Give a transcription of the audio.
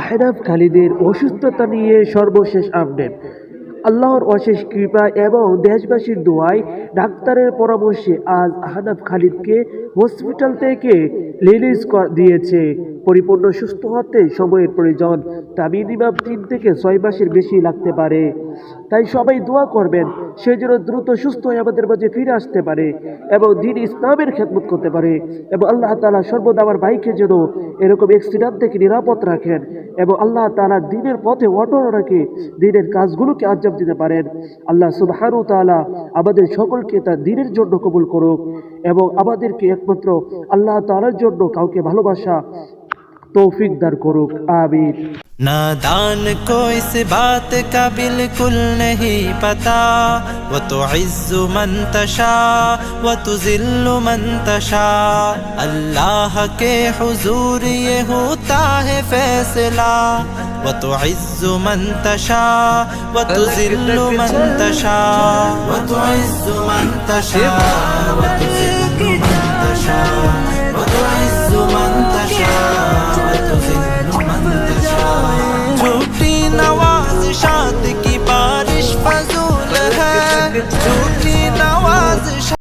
আহনাফ খালিদের অসুস্থতা নিয়ে সর্বশেষ আপডেট। আল্লাহর অশেষ কৃপা এবং দেশবাসীর দোয়ায় ডাক্তারের পরামর্শে আজ আহনাফ খালিদকে হসপিটাল থেকে রিলিজ দিয়েছে। পরিপূর্ণ সুস্থ হতে সময়ের প্রয়োজন। তা মিনিমাম তিন থেকে ছয় মাসের বেশি লাগতে পারে। তাই সবাই দোয়া করবেন, সে যেন দ্রুত সুস্থ হয়ে আমাদের মাঝে ফিরে আসতে পারে এবং দিন ইসলামের খেদমত করতে পারে এবং আল্লাহ তালা সর্বদা আমার ভাইকে যেন এরকম অ্যাক্সিডেন্ট থেকে নিরাপদ রাখেন এবং আল্লাহ তালা দিনের পথে অটল রাখে, দিনের কাজগুলোকে আঞ্জাম দিতে পারেন। আল্লাহ সুবহানু তাআলা আমাদের সকলকে তার দিনের জন্য কবুল করুক এবং আমাদেরকে একমাত্র আল্লাহ তাআলার জন্য কাউকে ভালোবাসা তৌফিক দার করুক, আমিন। नादान को इस बात का बिल्कुल नहीं पता वो तो इज्जु मन तशा वो तो जिल्लु मन तशा अल्लाह के हुजूर ये होता है फैसला वो तो इज्जु मन तशा वो तो जिल्लु मन तशा वो तो इज्जु मन तशा वो तो जिल्लु मन तशा